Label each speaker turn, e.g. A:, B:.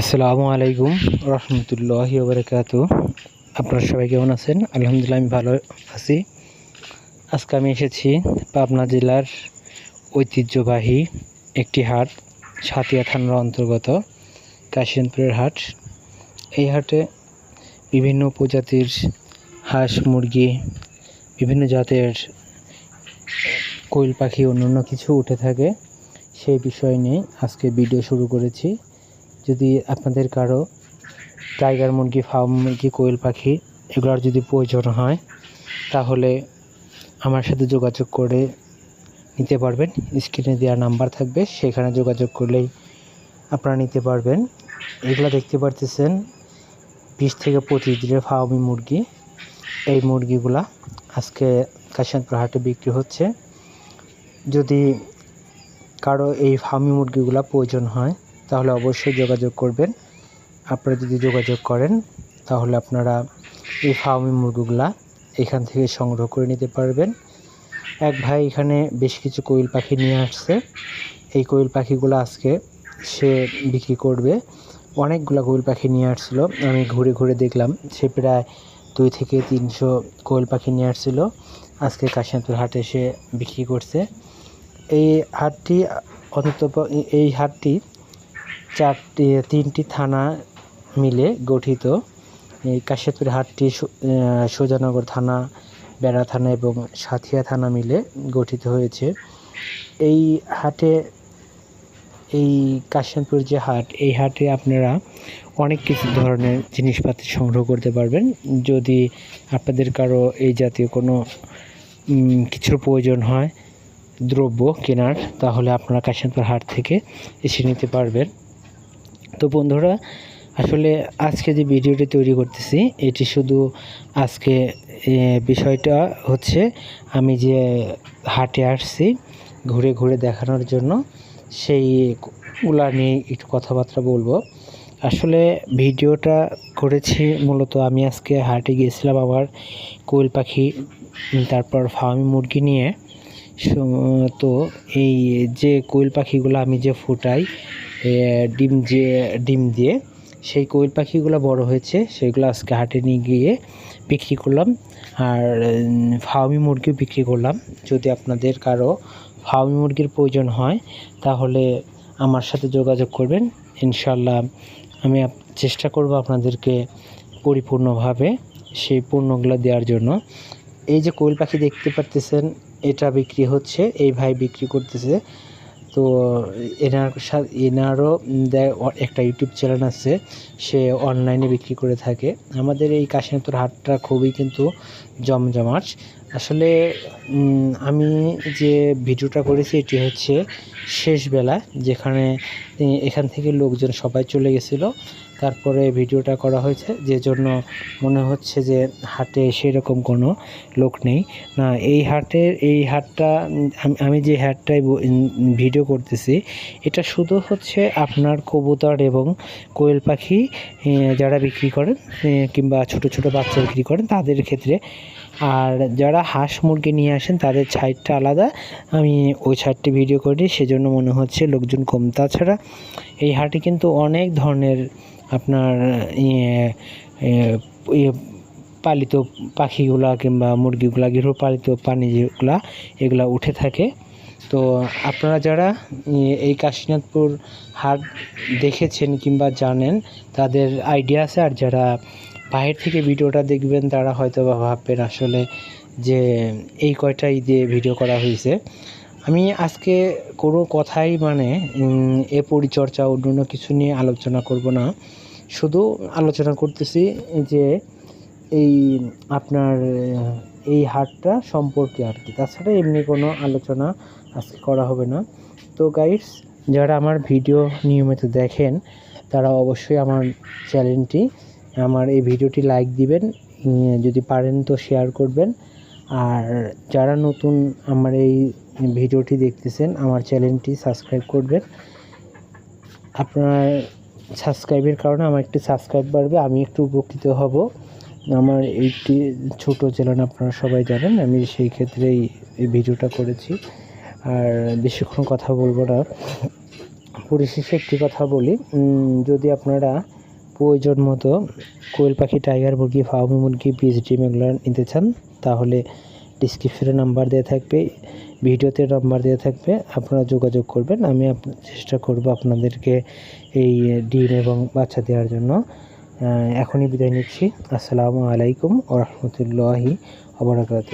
A: আসসালামু আলাইকুম রহমতুল্লাহি ওবরাকাত আপনারা সবাই কেমন আছেন? আলহামদুলিল্লাহ আমি ভালো আছি। আজকে আমি এসেছি পাবনা জেলার ঐতিহ্যবাহী একটি হাট, সাতিয়া থানার অন্তর্গত কাশিয়ানপুরের হাট। এই হাটে বিভিন্ন প্রজাতির হাঁস, মুরগি, বিভিন্ন জাতের কোয়েল পাখি, অন্যান্য কিছু উঠে থাকে। সেই বিষয় নিয়ে আজকে ভিডিও শুরু করেছি। যদি আপনাদের কারও টাইগার মুরগি, ফার্ম, মুরগি, কোয়েল পাখি এগুলোর যদি প্রয়োজন হয়, তাহলে আমার সাথে যোগাযোগ করে নিতে পারবেন। স্ক্রিনে দেওয়া নাম্বার থাকবে, সেখানে যোগাযোগ করলেই আপনারা নিতে পারবেন। এগুলো দেখতে পারতেছেন, বিশ থেকে পঁচিশ দিনের ফার্মি মুরগি। এই মুরগিগুলা আজকে কাশিয়ানপুর হাটে বিক্রি হচ্ছে। যদি কারও এই ফার্মি মুরগিগুলা প্রয়োজন হয় তাহলে অবশ্যই যোগাযোগ করবেন। আপনারা যদি যোগাযোগ করেন, তাহলে আপনারা এই ফার্মি মুরগিগুলা এখান থেকে সংগ্রহ করে নিতে পারবেন। এক ভাই এখানে বেশ কিছু কোয়েল পাখি নিয়ে আসছে। এই কোয়েল পাখিগুলো আজকে সে বিক্রি করবে। অনেকগুলো কোয়েল পাখি নিয়ে আসছিল। আমি ঘুরে ঘুরে দেখলাম, সে প্রায় দুই থেকে তিনশো কোয়েল পাখি নিয়ে আসছিল। আজকে কাশিয়ানপুর হাটে সে বিক্রি করছে। এই হাটটি অন্তত এই হাটটি চারটি, তিনটি থানা মিলে গঠিত। এই কাশিয়াপুর হাটটি সুজানগর থানা, বেড়া থানা এবং সাথিয়া থানা মিলে গঠিত হয়েছে। এই হাটে, এই কাশিয়ানপুর যে হাট, এই হাটে আপনারা অনেক কিছু ধরনের জিনিসপাতি সংগ্রহ করতে পারবেন। যদি আপনাদের কারও এই জাতীয় কোনো কিছুর প্রয়োজন হয়, দ্রব্য কেনার, তাহলে আপনারা কাশিয়ানপুর হাট থেকে এসে নিতে পারবেন। তো বন্ধুরা, আসলে আজকে যে ভিডিওটি তৈরি করতেছি, এটি শুধু আজকে বিষয়টা হচ্ছে আমি যে হাটে আসছি, ঘুরে ঘুরে দেখানোর জন্য সেইগুলা নিয়ে একটু কথাবার্তা বলব। আসলে ভিডিওটা করেছি মূলত আমি আজকে হাটে গিয়েছিলাম আবার কোয়েল পাখি, তারপর ফার্মি মুরগি নিয়ে। তো এই যে কোয়েল পাখিগুলো আমি যে ফুটাই ডিম যে, ডিম দিয়ে সেই কোয়েল পাখিগুলো বড় হয়েছে, সেগুলো আজকে হাটে নিয়ে গিয়ে বিক্রি করলাম। আর ফার্মি মুরগিও বিক্রি করলাম। যদি আপনাদের কারও ফার্মি মুরগির প্রয়োজন হয়, তাহলে আমার সাথে যোগাযোগ করবেন। ইনশাল্লাহ আমি চেষ্টা করব আপনাদেরকে পরিপূর্ণভাবে সেই পণ্যগুলো দেওয়ার জন্য। এই যে কোয়েল পাখি দেখতে পারতেছেন, এটা বিক্রি হচ্ছে, এই ভাই বিক্রি করতেছে। তো, এনার সা- এনারও একটা ইউটিউব চ্যানেল আছে, সে অনলাইনে বিক্রি করে থাকে। আমাদের এই কাশিনাথুর হাটটা খুবই কিন্তু জমজমাট। আসলে আমি যে ভিডিওটা করেছি, এটি হচ্ছে শেষ বেলা যেখানে এখান থেকে লোকজন সবাই চলে গেছিল। তারপরে ভিডিওটা করা হয়েছে, যে জন্য মনে হচ্ছে যে হাটে সেরকম কোনো লোক নেই। না, এই হাটের এই হাটটা, আমি- আমি যে হাটটায় ভিডিও করতেছি, এটা শুধু হচ্ছে আপনার কবুতর এবং কোয়েল পাখি যারা বিক্রি করেন কিংবা ছোট ছোট বাচ্চা বিক্রি করেন, তাদের ক্ষেত্রে আর যারা হাঁস মুরগি নিয়ে আসেন, তাদের ছাইডটা আলাদা। আমি ওই ছাইডটি ভিডিও করি সেজন্য মনে হচ্ছে লোকজন কম। তাছাড়া এই হাটে কিন্তু অনেক ধরনের আপনার ইয়ে ইয়ে পালিত পাখিগুলা কিংবা মুরগিগুলা, গৃহপালিত প্রাণী যেগুলা, এগুলা উঠে থাকে। তো আপনারা যারা এই কাশীনাথপুর হাট দেখেছেন কিংবা জানেন, তাদের আইডিয়া আছে। আর যারা বাইরে থেকে ভিডিওটা দেখবেন, তারা হয়তো বা ভাববেন আসলে যে এই কয়টাই দিয়ে ভিডিও করা হয়েছে। আমি আজকে কোনো কথাই মানে এ পরিচর্যা অন্য কিছু নিয়ে আলোচনা করব না। শুধু আলোচনা করতেছি যে এই আপনার, এই হাটটা সম্পর্কে আর কি। তাছাড়া এমনি কোনো আলোচনা আজকে করা হবে না। তো গাইডস যারা আমার ভিডিও নিয়মিত দেখেন, তারা অবশ্যই আমার চ্যানেলটি আমার এই ভিডিওটি লাইক দিবেন যদি পারেন তো শেয়ার করবেন। আর যারা নতুন আমার এই ভিডিওটি দেখতেছেন, আমার চ্যানেলটি সাবস্ক্রাইব করবেন। আপনার সাবস্ক্রাইবের কারণে আমার একটি সাবস্ক্রাইব বাড়বে, আমি একটু উপকৃত হব। আমার এইটি ছোট চ্যানেল আপনারা সবাই জানেন, আমি সেই ক্ষেত্রেই এই ভিডিওটা করেছি। আর বেশিক্ষণ কথা বলব না। পরিশেষে একটি কথা বলি যদি আপনারা প্রয়োজন মতো কোয়েল পাখি, টাইগার, মুরগি ফার্মি মুরগি পিস ডিম এগুলো নিতে চান, তাহলে ডিসক্রিপশনে নাম্বার দেওয়া থাকবে, ভিডিওতে নাম্বার দেওয়া থাকবে, আপনারা যোগাযোগ করবেন, আমি চেষ্টা করব আপনাদেরকে এই ডিম এবং বাচ্চা দেওয়ার জন্য। এখনই বিদায় নিচ্ছি, আসসালামু আলাইকুম ও রহমতুল্লাহি আবরাকাত